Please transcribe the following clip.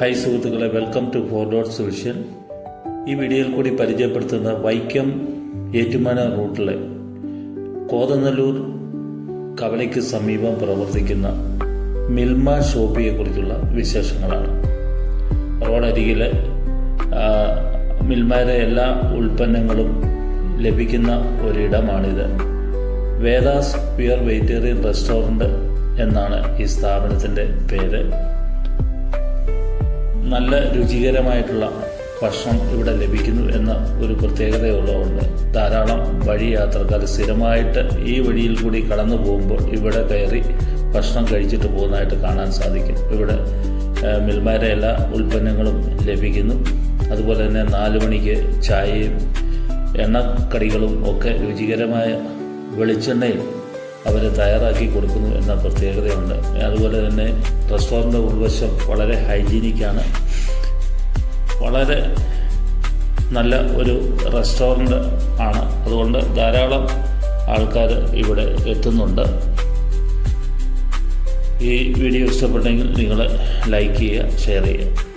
Hi സുഹൃത്തുക്കളെ. Welcome to four dot solution ഈ വീഡിയോയിൽ കൂടി പരിചയപ്പെടുത്തുന്ന വൈക്കം ഏറ്റുമാന റൂട്ടിലെ കോതനല്ലൂർ കവലയ്ക്ക് സമീപം പ്രവർത്തിക്കുന്ന മിൽമ ഷോപ്പിയെക്കുറിച്ചുള്ള വിശേഷങ്ങളാണ്. റോഡരികിൽ ആ, മിൽമയുടെ എല്ലാ ഉൽപ്പന്നങ്ങളും ലഭിക്കുന്ന ഒരിടമാണിത്. വേദാസ് പ്യുർ വെജിറ്റേറിയൻ റെസ്റ്റോറന്റ് എന്നാണ് ഈ സ്ഥാപനത്തിന്റെ പേര്. നല്ല രുചികരമായിട്ടുള്ള ഭക്ഷണം ഇവിടെ ലഭിക്കുന്നു എന്ന ഒരു പ്രത്യേകതയുള്ളതുകൊണ്ട് ധാരാളം വഴി യാത്രക്കാർ സ്ഥിരമായിട്ട് ഈ വഴിയിൽ കൂടി കടന്നു പോകുമ്പോൾ ഇവിടെ കയറി ഭക്ഷണം കഴിച്ചിട്ട് പോകുന്നതായിട്ട് കാണാൻ സാധിക്കും. ഇവിടെ മിൽമാരെ എല്ലാ ഉൽപ്പന്നങ്ങളും ലഭിക്കുന്നു. അതുപോലെ തന്നെ നാല് മണിക്ക് ചായയും എണ്ണക്കടികളും ഒക്കെ രുചികരമായ വെളിച്ചെണ്ണയിൽ അവർ തയ്യാറാക്കി കൊടുക്കുന്നു എന്ന പ്രത്യേകതയുണ്ട്. അതുപോലെ തന്നെ റെസ്റ്റോറന്റ് ഉൾവശം വളരെ ഹൈജീനിക്കാണ്. വളരെ നല്ല ഒരു റെസ്റ്റോറന്റ് ആണ്. അതുകൊണ്ട് ധാരാളം ആൾക്കാർ ഇവിടെ എത്തുന്നുണ്ട്. ഈ വീഡിയോ ഇഷ്ടപ്പെട്ടെങ്കിൽ നിങ്ങൾ ലൈക്ക് ചെയ്യുക ഷെയർ ചെയ്യുക.